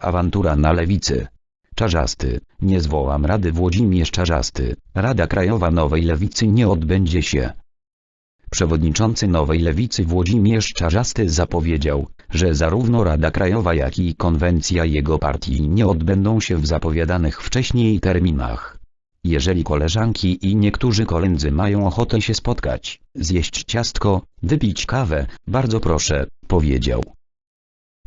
Awantura na lewicy. Czarzasty, nie zwołam Rady Włodzimierz Czarzasty, Rada Krajowa Nowej Lewicy nie odbędzie się. Przewodniczący Nowej Lewicy Włodzimierz Czarzasty zapowiedział, że zarówno Rada Krajowa jak i konwencja jego partii nie odbędą się w zapowiadanych wcześniej terminach. Jeżeli koleżanki i niektórzy kolędzy mają ochotę się spotkać, zjeść ciastko, wypić kawę, bardzo proszę, powiedział.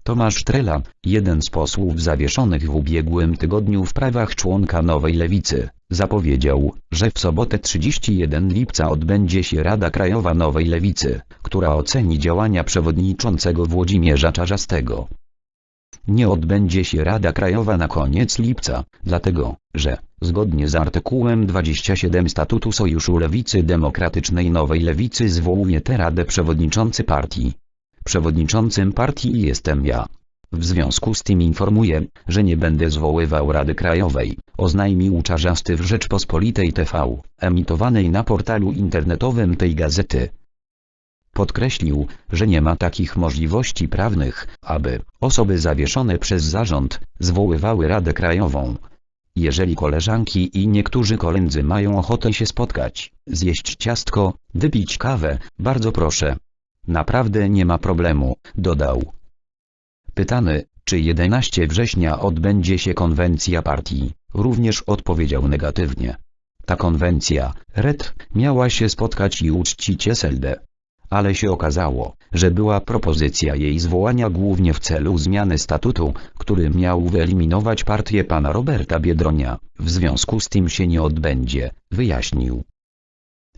Tomasz Trela, jeden z posłów zawieszonych w ubiegłym tygodniu w prawach członka Nowej Lewicy, zapowiedział, że w sobotę 31 lipca odbędzie się Rada Krajowa Nowej Lewicy, która oceni działania przewodniczącego Włodzimierza Czarzastego. Nie odbędzie się Rada Krajowa na koniec lipca, dlatego, że, zgodnie z artykułem 27 Statutu Sojuszu Lewicy Demokratycznej Nowej Lewicy zwołuje tę radę przewodniczący partii. Przewodniczącym partii jestem ja. W związku z tym informuję, że nie będę zwoływał Rady Krajowej, oznajmił Czarzasty w Rzeczpospolitej TV, emitowanej na portalu internetowym tej gazety. Podkreślił, że nie ma takich możliwości prawnych, aby osoby zawieszone przez zarząd zwoływały Radę Krajową. Jeżeli koleżanki i niektórzy kolędzy mają ochotę się spotkać, zjeść ciastko, wypić kawę, bardzo proszę. Naprawdę nie ma problemu, dodał. Pytany, czy 11 września odbędzie się konwencja partii, również odpowiedział negatywnie. Ta konwencja, RED, miała się spotkać i uczcić SLD. Ale się okazało, że była propozycja jej zwołania głównie w celu zmiany statutu, który miał wyeliminować partię pana Roberta Biedronia, w związku z tym się nie odbędzie, wyjaśnił.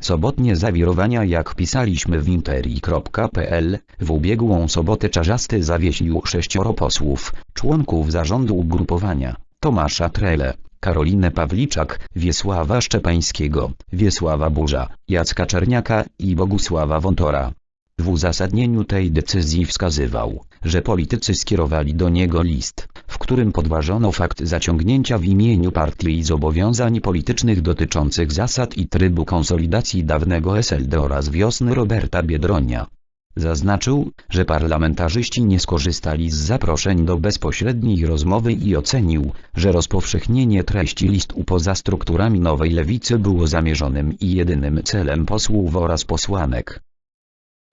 Sobotnie zawirowania jak pisaliśmy w interi.pl, w ubiegłą sobotę Czarzasty zawiesił sześcioro posłów, członków zarządu ugrupowania, Tomasza Trele, Karolinę Pawliczak, Wiesława Szczepańskiego, Wiesława Burza, Jacka Czerniaka i Bogusława Wątora. W uzasadnieniu tej decyzji wskazywał, że politycy skierowali do niego list, w którym podważono fakt zaciągnięcia w imieniu partii zobowiązań politycznych dotyczących zasad i trybu konsolidacji dawnego SLD oraz wiosny Roberta Biedronia. Zaznaczył, że parlamentarzyści nie skorzystali z zaproszeń do bezpośredniej rozmowy i ocenił, że rozpowszechnienie treści listu poza strukturami nowej lewicy było zamierzonym i jedynym celem posłów oraz posłanek.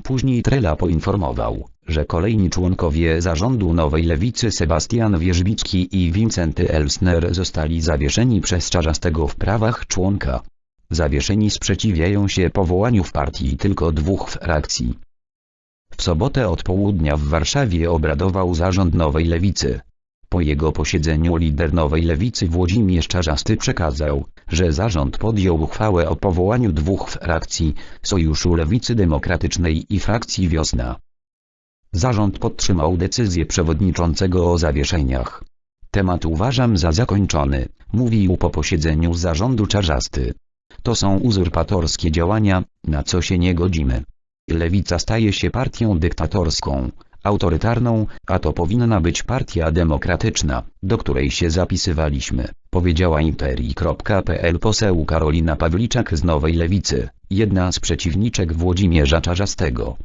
Później Trela poinformował, że kolejni członkowie zarządu Nowej Lewicy Sebastian Wierzbicki i Wincenty Elsner zostali zawieszeni przez Czarzastego w prawach członka. Zawieszeni sprzeciwiają się powołaniu w partii tylko dwóch frakcji. W sobotę od południa w Warszawie obradował zarząd Nowej Lewicy. Po jego posiedzeniu lider Nowej Lewicy Włodzimierz Czarzasty przekazał, że zarząd podjął uchwałę o powołaniu dwóch frakcji, Sojuszu Lewicy Demokratycznej i frakcji Wiosna. Zarząd podtrzymał decyzję przewodniczącego o zawieszeniach. Temat uważam za zakończony, mówił po posiedzeniu zarządu Czarzasty. To są uzurpatorskie działania, na co się nie godzimy. Lewica staje się partią dyktatorską, autorytarną, a to powinna być partia demokratyczna, do której się zapisywaliśmy, powiedziała interi.pl poseł Karolina Pawliczak z Nowej Lewicy, jedna z przeciwniczek Włodzimierza Czarzastego.